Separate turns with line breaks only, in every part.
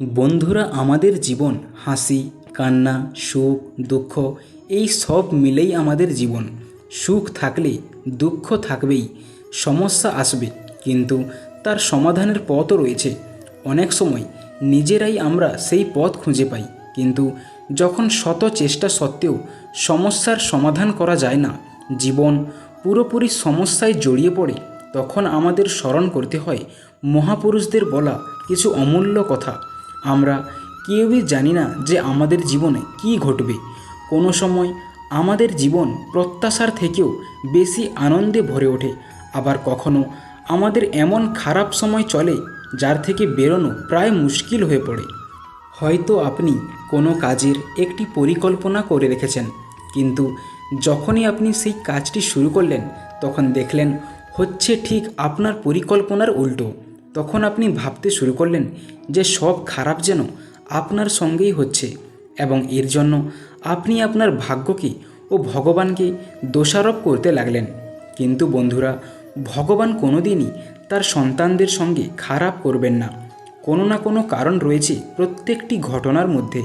বন্ধুরা, আমাদের জীবন, হাসি, কান্না, সুখ, দুঃখ, এই সব মিলেই আমাদের জীবন। সুখ থাকলে দুঃখ থাকবেই, সমস্যা আসবে, কিন্তু তার সমাধানের পথও রয়েছে। অনেক সময় নিজেরাই আমরা সেই পথ খুঁজে পাই, কিন্তু যখন শত চেষ্টা সত্ত্বেও সমস্যার সমাধান করা যায় না, জীবন পুরোপুরি সমস্যায় জড়িয়ে পড়ে, তখন আমাদের স্মরণ করতে হয় মহাপুরুষদের বলা কিছু অমূল্য কথা। আমরা কেউই জানি না যে আমাদের জীবনে কী ঘটবে। কোনো সময় আমাদের জীবন প্রত্যাশার থেকেও বেশি আনন্দে ভরে ওঠে। আবার কখনো আমাদের এমন খারাপ সময় চলে যার থেকে বেরোনো প্রায় মুশকিল হয়ে পড়ে। হয়তো আপনি কোনো কাজের একটি পরিকল্পনা করে রেখেছেন, কিন্তু যখনই আপনি সেই কাজটি শুরু করলেন, তখন দেখলেন হচ্ছে ঠিক আপনার পরিকল্পনার উল্টো। তখন আপনি ভাবতে শুরু করলেন যে সব খারাপ যেন আপনার সঙ্গেই হচ্ছে এবং এর জন্য আপনি আপনার ভাগ্যকে ও ভগবানকে দোষারোপ করতে লাগলেন। কিন্তু বন্ধুরা, ভগবান কোনোদিনই তার সন্তানদের সঙ্গে খারাপ করবেন না। কোনো না কোনো কারণ রয়েছে প্রত্যেকটি ঘটনার মধ্যে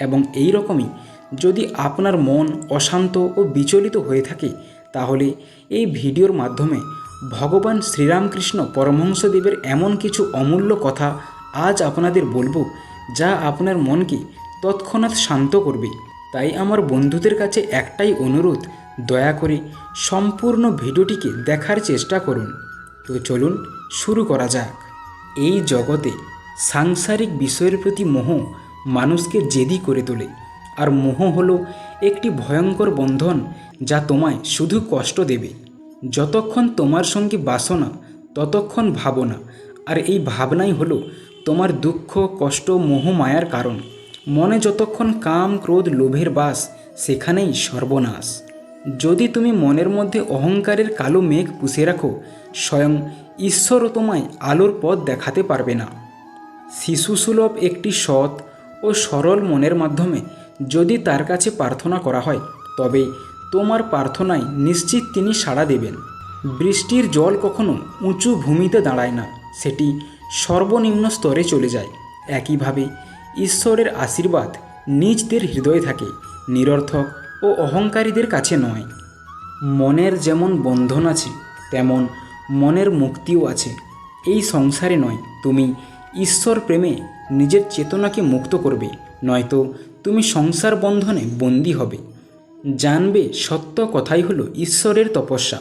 এবং এই রকমই যদি আপনার মন অশান্ত ও বিচলিত হয়ে থাকে, তাহলে এই ভিডিওর মাধ্যমে ভগবান শ্রীরামকৃষ্ণ পরমহংসদেবের এমন কিছু অমূল্য কথা আজ আপনাদের বলব, যা আপনার মনকে তৎক্ষণাৎ শান্ত করবে। তাই আমার বন্ধুদের কাছে একটাই অনুরোধ, দয়া করে সম্পূর্ণ ভিডিওটিকে দেখার চেষ্টা করুন। তো চলুন শুরু করা যাক। এই জগতে সাংসারিক বিষয়ের প্রতি মোহ মানুষকে জেদি করে তোলে, আর মোহ হলো একটি ভয়ঙ্কর বন্ধন যা তোমায় শুধু কষ্ট দেবে। যতক্ষণ তোমার সঙ্গে বাসনা ততক্ষণ ভাবনা আর এই ভাবনাই হলো তোমার দুঃখ, কষ্ট, মোহ, মায়ার কারণ। মনে যতক্ষণ কাম, ক্রোধ, লোভের বাস, সেখানেই সর্বনাশ। যদি তুমি মনের মধ্যে অহংকারের কালো মেঘ পুষে রাখো, স্বয়ং ঈশ্বরও তোমায় আলোর পথ দেখাতে পারবে না। শিশুসুলভ একটি সৎ ও সরল মনের মাধ্যমে যদি তার কাছে প্রার্থনা করা হয় তবে তোমার প্রার্থনায় নিশ্চিত তিনি সাড়া দেবেন। বৃষ্টির জল কখনো উঁচু ভূমিতে দাঁড়ায় না, সেটি সর্বনিম্ন স্তরে চলে যায়। একইভাবে ঈশ্বরের আশীর্বাদ নিজদের হৃদয়ে থাকে, নিরর্থক ও অহংকারীদের কাছে নয়। মনের যেমন বন্ধন আছে, তেমন মনের মুক্তিও আছে। এই সংসারে নয়, তুমি ঈশ্বর প্রেমে নিজের চেতনাকে মুক্ত করবে, নয়তো তুমি সংসার বন্ধনে বন্দী হবে। জানবে সত্য কথাই হলো ঈশ্বরের তপস্যা।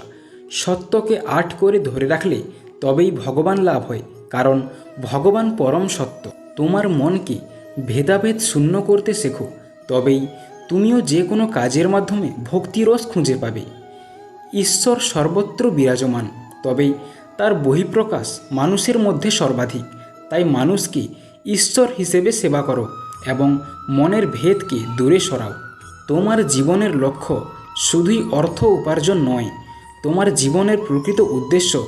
সত্যকে আট করে ধরে রাখলে তবেই ভগবান লাভ হয়, কারণ ভগবান পরম সত্য। তোমার মনকে ভেদাভেদ শূন্য করতে শেখো, তবেই তুমিও যে কোনো কাজের মাধ্যমে ভক্তিরস খুঁজে পাবে। ঈশ্বর সর্বত্র বিরাজমান, তবেই তার বহিঃপ্রকাশ মানুষের মধ্যে সর্বাধিক। তাই মানুষকে ঈশ্বর হিসেবে সেবা করো এবং মনের ভেদকে দূরে সরাও। তোমার জীবনের লক্ষ্য শুধুই অর্থ উপার্জন নয়, তোমার জীবনের প্রকৃত উদ্দেশ্য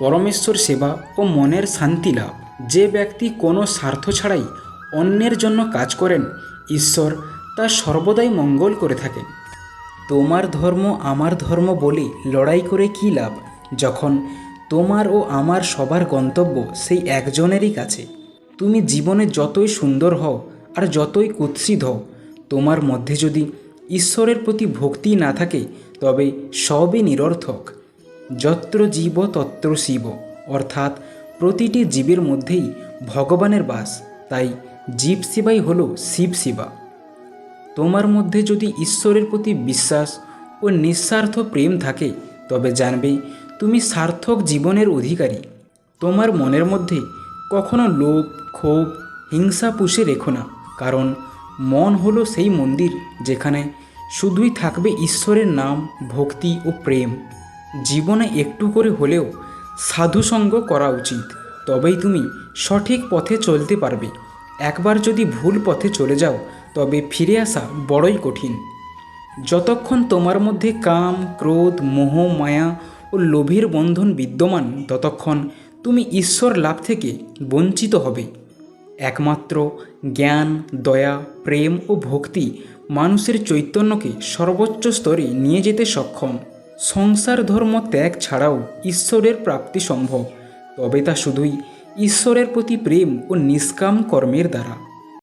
পরমেশ্বর সেবা ও মনের শান্তি লাভ। যে ব্যক্তি কোনো স্বার্থ ছাড়াই অন্যের জন্য কাজ করেন, ঈশ্বর তা সর্বদাই মঙ্গল করে থাকেন। তোমার ধর্ম আমার ধর্ম বলে লড়াই করে কী লাভ, যখন তোমার ও আমার সবার গন্তব্য সেই একজনেরই কাছে। তুমি জীবনে যতই সুন্দর হও আর যতই কুৎসিত হও, তোমার মধ্যে যদি ঈশ্বরের প্রতি ভক্তি না থাকে, তবে সবই নিরর্থক। যত্র জীব, তত্র শিব, অর্থাৎ প্রতিটি জীবের মধ্যেই ভগবানের বাস, তাই জীব সেবাই হলো শিব সেবা তোমার মধ্যে যদি ঈশ্বরের প্রতি বিশ্বাস ও নিঃস্বার্থ প্রেম থাকে, তবে জানবে তুমি সার্থক জীবনের অধিকারী। তোমার মনের মধ্যে কখনো লোভ, ক্ষোভ, হিংসা পুষে রেখো না, কারণ মন হলো সেই মন্দির যেখানে শুধুই থাকবে ঈশ্বরের নাম, ভক্তি ও প্রেম। জীবনে একটু করে হলেও সাধুসঙ্গ করা উচিত। তবেই তুমি সঠিক পথে চলতে পারবে। একবার যদি ভুল পথে চলে যাও, তবে ফিরে আসা বড়ই কঠিন। যতক্ষণ তোমার মধ্যে কাম, ক্রোধ, মোহ, মায়া ও লোভের বন্ধন বিদ্যমান, ততক্ষণ তুমি ঈশ্বর লাভ থেকে বঞ্চিত হবে। একমাত্র জ্ঞান, দয়া, প্রেম ও ভক্তি মানুষের চৈতন্যকে সর্বোচ্চ স্তরে নিয়ে যেতে সক্ষম। সংসার ধর্ম ত্যাগ ছাড়াও ঈশ্বরের প্রাপ্তি সম্ভব, তবে তা শুধুই ঈশ্বরের প্রতি প্রেম ও নিষ্কাম কর্মের দ্বারা।